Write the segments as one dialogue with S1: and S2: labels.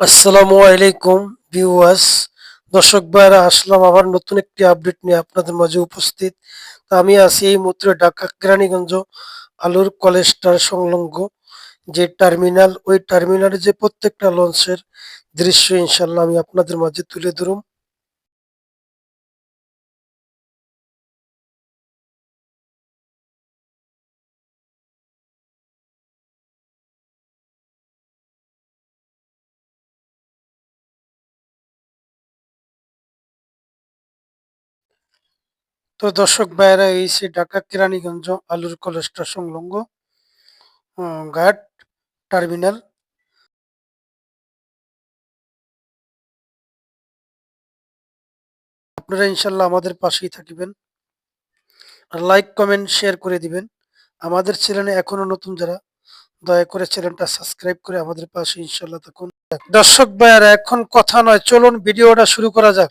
S1: আসসালামু আলাইকুম ভিউয়ার্স দর্শক ভাইরা, আসলাম আবার নতুন একটি আপডেট নিয়ে আপনাদের মাঝে উপস্থিত। তা আমি আছি এই মুহূর্তে ঢাকা কেরানীগঞ্জ আলুর কলেজটার সংলগ্ন যে টার্মিনাল। ওই টার্মিনালে যে প্রত্যেকটা লঞ্চের দৃশ্য ইনশাল্লাহ আমি আপনাদের মাঝে তুলে ধরুম। তো দর্শক ভাইরা এই সে ঢাকা কেরানীগঞ্জ আলুর কলেজটা সংলগ্ন ঘাট টার্মিনাল। আপনারা ইনশাল্লাহ আমাদের পাশেই থাকবেন। আর লাইক, কমেন্ট, শেয়ার করে দিবেন। আমাদের চ্যানেলে এখনও নতুন যারা, দয়া করে চ্যানেলটা সাবস্ক্রাইব করে আমাদের পাশে ইনশাল্লাহ থাকুন। দর্শক ভাইয়ারা, এখন কথা নয়, চলুন ভিডিওটা শুরু করা যাক।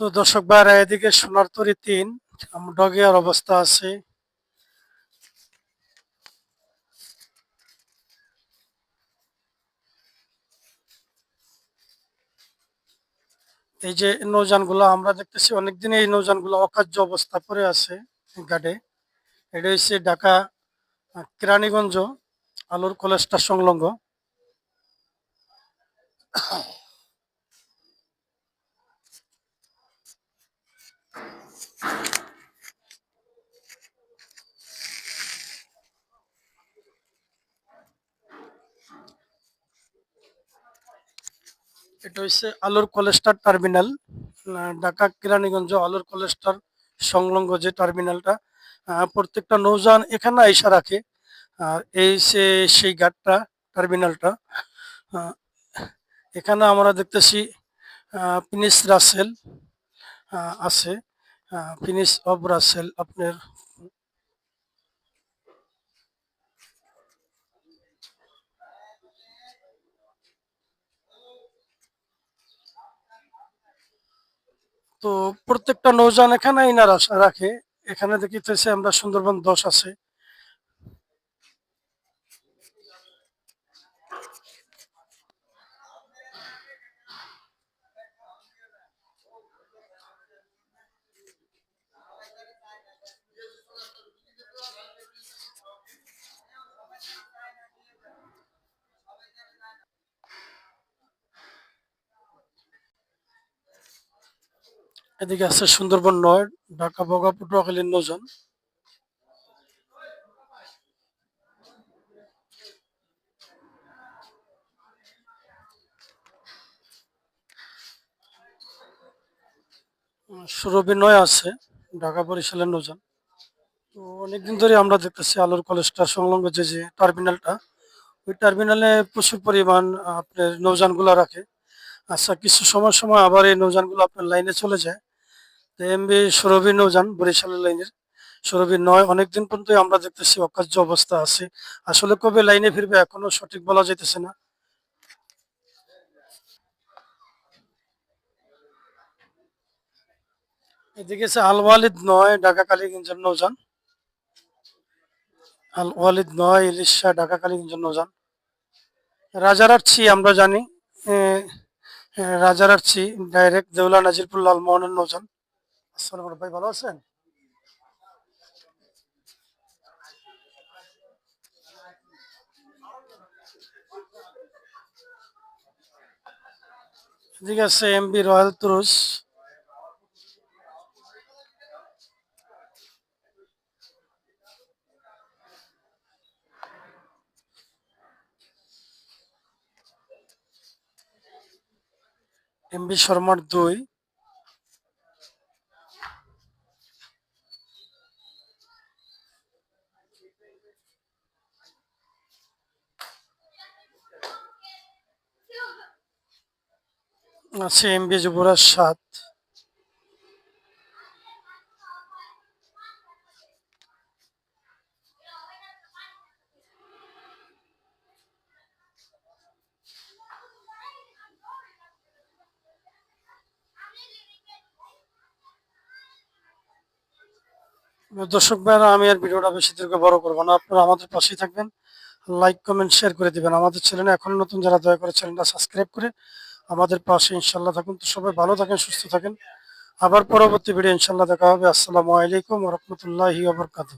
S1: তো দর্শক ভাইয়ারা এদিকে সোনার তরি তিন ডগিয়ার অবস্থা আছে। এই যে নৌযানগুলো, আমরা দেখতেছি অনেকদিন এই নৌযানগুলো অকার্য অবস্থা পরে আছে ঘাটে। এটা হচ্ছে ঢাকা কেরানীগঞ্জ, আলুর কলেজটা সংলগ্ন। এটা হচ্ছে আলুর কলেজটার টার্মিনাল ঢাকা কেরানীগঞ্জ আলুর কলেজটার সংলগ্ন যে টার্মিনালটা প্রত্যেকটা নৌযান এখানে আইসা রাখে। আর এই সে, সেই ঘাটটা, টার্মিনালটা এখানে আমরা দেখতেছি ফিনিস রাসেল আছে। আহ, অফ অব রাসেল আপনার তো প্রত্যেকটা নৌজান এখানে রাখে। এখানে দেখিতেছে আমরা সুন্দরবন দশ আছে। এদিকে আছে সুন্দরবন নয় ঢাকা বগা পটুয়াখালীর নৌযান সুরভি নয় আছে, ঢাকা বরিশালের নৌযান তো অনেকদিন ধরে আমরা দেখতেছি আলোর কলেজটা সংলগ্ন যে যে টার্মিনালটা, ওই টার্মিনালে প্রচুর পরিমাণ আপনার নৌযানগুলো রাখে। আচ্ছা কিছু সময় সময় আবার এই নৌযানগুলো আপনার লাইনে চলে যায়। তো এমবি সুরভি নৌযান বরিশালের লাইনের। সুরভি নয়, অনেকদিন পর্যন্ত আমরা দেখতেছি অকার্য অবস্থা আছে। আসলে কবে লাইনে ফিরবে এখনও সঠিক বলা যাইতেছে না। এদিকে আছে আল ওয়ালিদ নয়, ঢাকা কালীগঞ্জের নৌযান। আল ওয়ালিদ নয়, ইলিশা, ঢাকা কালীগঞ্জের নৌযান। রাজারাচ্ছি আমরা জানি রাজারাচ্ছি ডাইরেক্ট দেউলা নাজিরপুর লালমোহনের নৌযান। আসসালামু ভাই ভালো আছেন? এদিকে আছে এমবি রয়্যাল তুরুস এমবি শর্মার দুই। আছে এমবি যুবরাজ সাত। দর্শক ভাইরা আমি আর ভিডিওটা বেশি দীর্ঘ বড় করব না। আপনারা আমাদের পাশেই থাকবেন। লাইক কমেন্ট শেয়ার করে দিবেন। আমাদের চ্যানেলে এখন নতুন যারা দয়া করে চ্যানেলটা সাবস্ক্রাইব করে আমাদের পাশে ইনশাল্লাহ থাকুন। তো সবাই ভালো থাকেন, সুস্থ থাকেন। আবার পরবর্তী ভিডিও ইনশাল্লাহ দেখা হবে। আসসালামু আলাইকুম রহমতুল্লাহি আবরকাতু